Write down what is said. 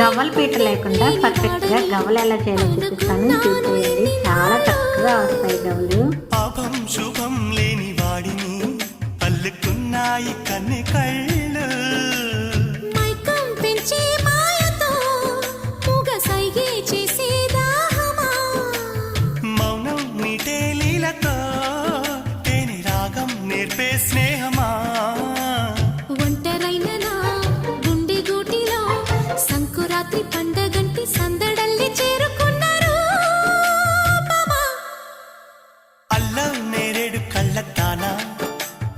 గవ్వలు పీట లేకుండా పర్ఫెక్ట్గా గవ్వలు ఎలా చేయాలో చూపిస్తాను. చూసేయండి చాలా చక్కగా వస్తాయి గవ్వలు. పాపం శుభం లేని వాడిని అల్లుకున్నాయి కన్ను కళ్ళు. మౌనం మీటే లీలతో